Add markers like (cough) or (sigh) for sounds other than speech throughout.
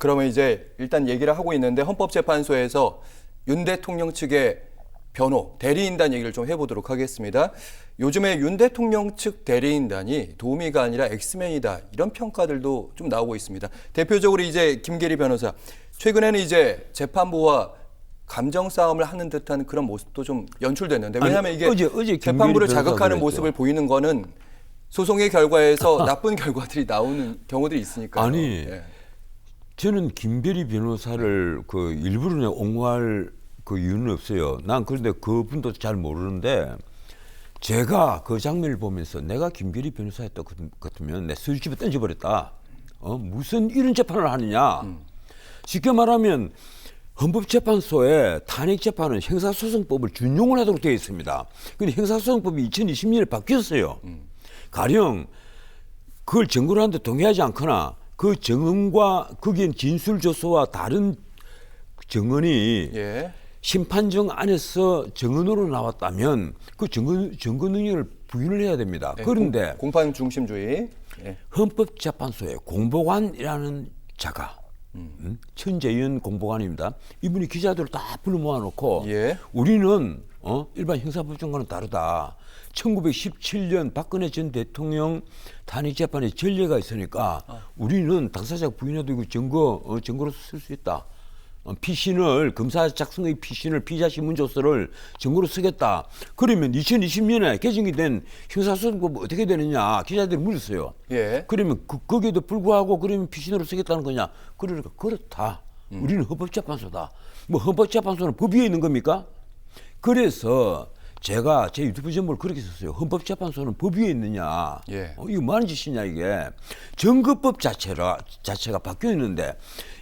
그러면 이제 일단 얘기를 하고 있는데 헌법재판소에서 윤 대통령 측의 변호, 대리인단 얘기를 좀 해보도록 하겠습니다. 요즘에 윤 대통령 측 대리인단이 도우미가 아니라 엑스맨이다 이런 평가들도 좀 나오고 있습니다. 대표적으로 이제 김계리 변호사 최근에는 이제 재판부와 감정 싸움을 하는 듯한 그런 모습도 좀 연출됐는데 아니, 왜냐하면 이게 어제- 어제 재판부를 자극하는 그랬죠. 모습을 보이는 거는 소송의 결과에서 (laughs) 나쁜 결과들이 나오는 경우들이 있으니까요. 아니, 예. 저는 김별희 변호사를 그 일부러 옹호할 그 이유는 없어요. 난 그런데 그분도 잘 모르는데 제가 그 장면을 보면서 내가 김별희 변호사였다 같으면 내 수집에 던져버렸다. 어 무슨 이런 재판을 하느냐? 쉽게 말하면 헌법재판소에 탄핵재판은 형사소송법을 준용을 하도록 되어 있습니다. 근데 형사소송법이 2020년에 바뀌었어요. 가령 그걸 증거로 하는데 동의하지 않거나 그 증언과 거기엔 진술 조서와 다른 증언이 예. 심판정 안에서 증언으로 나왔다면 그 증거 증거 능력을 부인을 해야 됩니다. 네, 그런데 공, 공판 중심주의. 예. 헌법재판소에 공보관이라는 자가 음, 천재윤 공보관입니다. 이분이 기자들을 다 불러 모아놓고 예. 우리는 어, 일반 형사법정과는 다르다. 1917년 박근혜 전 대통령 탄핵 재판에 전례가 있으니까 우리는 당사자가 부인해도 이거 증거 어, 증거로 쓸 수 있다. 어, 피신을 검사 작성의 피신을 피자 신문 조서를 증거로 쓰겠다. 그러면 2020년에 개정이 된 형사소송법 어떻게 되느냐 기자들이 물었어요. 예. 그러면 그, 거기에도 불구하고 그러면 피신으로 쓰겠다는 거냐? 그러니까 그렇다. 우리는 헌법재판소다. 뭐 헌법재판소는 법 위에 있는 겁니까? 그래서 제가 제 유튜브 제목을 그렇게 썼어요. 헌법재판소는 법 위에 있느냐? 예. 어, 이거 뭐하는 짓이냐 이게? 정거법 자체라 자체가 바뀌어 있는데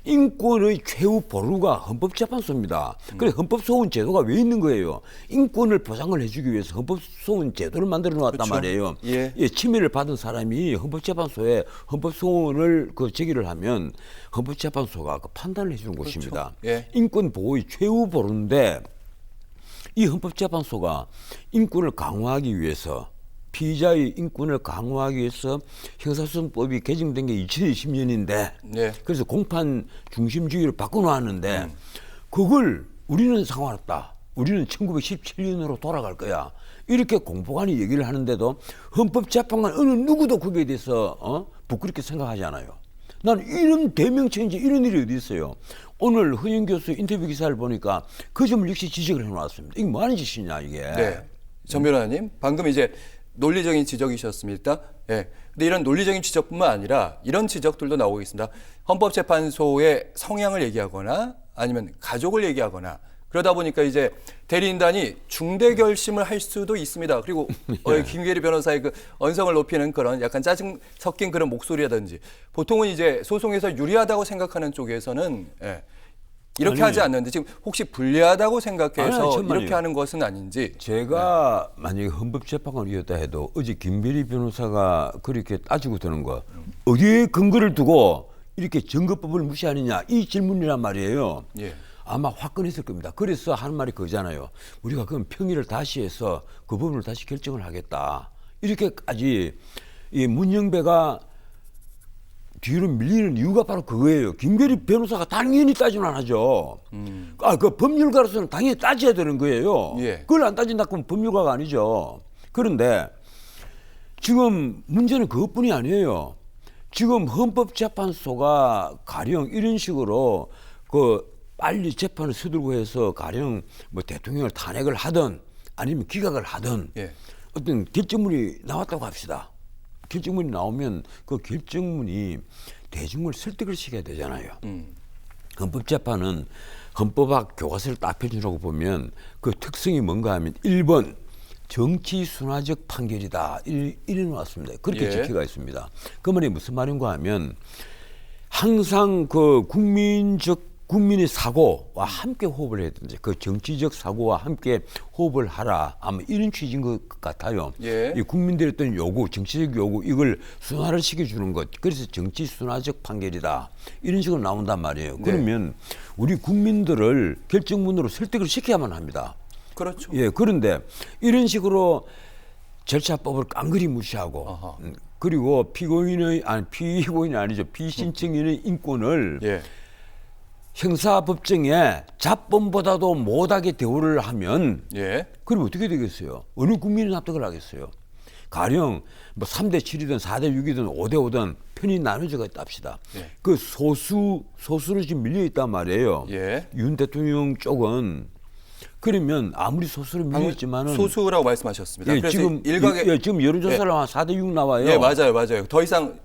인권의 최후 보루가 헌법재판소입니다. 그래 헌법소원 제도가 왜 있는 거예요? 인권을 보장을 해주기 위해서 헌법소원 제도를 만들어 놓았단 그렇죠. 말이에요. 예. 예, 침해를 받은 사람이 헌법재판소에 헌법소원을 그 제기를 하면 헌법재판소가 그 판단을 해주는 곳입니다. 예. 인권 보호의 최후 보루인데 이 헌법재판소가 인권을 강화하기 위해서 피의자의 인권을 강화하기 위해서 형사소송법이 개정된 게 2020년인데 네. 그래서 공판 중심주의를 바꿔놓았는데 그걸 우리는 상관없다. 우리는 1917년으로 돌아갈 거야. 이렇게 공보관이 얘기를 하는데도 헌법재판관 어느 누구도 거기에 대해서 어? 부끄럽게 생각하지 않아요. 난 이런 대명체인지 이런 일이 어디 있어요. 오늘 허영 교수 인터뷰 기사를 보니까 그 점을 역시 지적을 해놓았습니다. 이게 뭐 하는 짓이냐 이게. 네. 전 변호사님, 방금 이제 논리적인 지적이셨습니다. 예. 근데 이런 논리적인 지적뿐만 아니라 이런 지적들도 나오고 있습니다. 헌법재판소의 성향을 얘기하거나 아니면 가족을 얘기하거나 그러다 보니까 이제 대리인단이 중대 결심을 할 수도 있습니다. 그리고 (laughs) 어, 김계리 변호사의 그 언성을 높이는 그런 약간 짜증 섞인 그런 목소리라든지 보통은 이제 소송에서 유리하다고 생각하는 쪽에서는 예. 이렇게 아니. 하지 않는데 지금 혹시 불리하다고 아니, 생각해서 아니, 천만에요. 이렇게 하는 것은 아닌지 제가 만약에 헌법재판관이었다 해도 어제 김별희 변호사가 그렇게 따지고 드는 거 어디에 근거를 두고 이렇게 증거법을 무시하느냐 이 질문이란 말이에요. 예. 아마 화끈했을 겁니다. 그래서 하는 말이 그거잖아요. 우리가 그럼 평의를 다시 해서 그 부분을 다시 결정을 하겠다. 이렇게까지 이 문영배가 뒤로 밀리는 이유가 바로 그거예요. 김계리 변호사가 당연히 따지면 안 하죠. 아, 그 법률가로서는 당연히 따져야 되는 거예요. 예. 그걸 안 따진다 그러면 법률가가 아니죠. 그런데 지금 문제는 그것뿐이 아니에요. 지금 헌법재판소가 가령 이런 식으로 그 빨리 재판을 서두르고 해서 가령 뭐 대통령을 탄핵을 하든 아니면 기각을 하든 예. 어떤 결정문이 나왔다고 합시다. 결정문이 나오면 그 결정문이 대중을 설득을 시켜야 되잖아요. 음. 헌법재판은 헌법학 교과서를 딱 펴주라고 보면 그 특성이 뭔가 하면 1번 정치 순화적 판결이다. 이- 이래 놓았습니다. 그렇게 예. 지켜가 있습니다. 그 말이 무슨 말인가 하면 항상 그 국민적 국민의 사고와 함께 호흡을 해야 된다. 그 정치적 사고와 함께 호흡을 하라. 아마 이런 취지인 것 같아요. 예. 이 국민들의 어떤 요구, 정치적 요구 이걸 순화를 시켜주는 것. 그래서 정치 순화적 판결이다. 이런 식으로 나온단 말이에요. 그러면 우리 국민들을 결정문으로 설득을 시켜야만 합니다. 그렇죠. 예, 그런데 이런 식으로 절차법을 깡그리 무시하고 아하. 음, 그리고 피고인의 아니 피고인이 아니죠 피신청인의 인권을 예. 형사법정에 잡범보다도 못하게 대우를 하면 예. 그럼 어떻게 되겠어요? 어느 국민이 납득을 하겠어요? 가령 뭐 3대 7이든 4대 6이든 5대 5든 편이 나눠져 있다 합시다. 예. 그 소수 소수로 지금 밀려 있단 말이에요. 예. 윤 대통령 쪽은 그러면 아무리 소수로 밀려 있지만은 소수라고 말씀하셨습니다. 예, 지금 일각의 예, 지금 여론조사로 한 4대 6 나와요. 예, 맞아요, 맞아요. 더 이상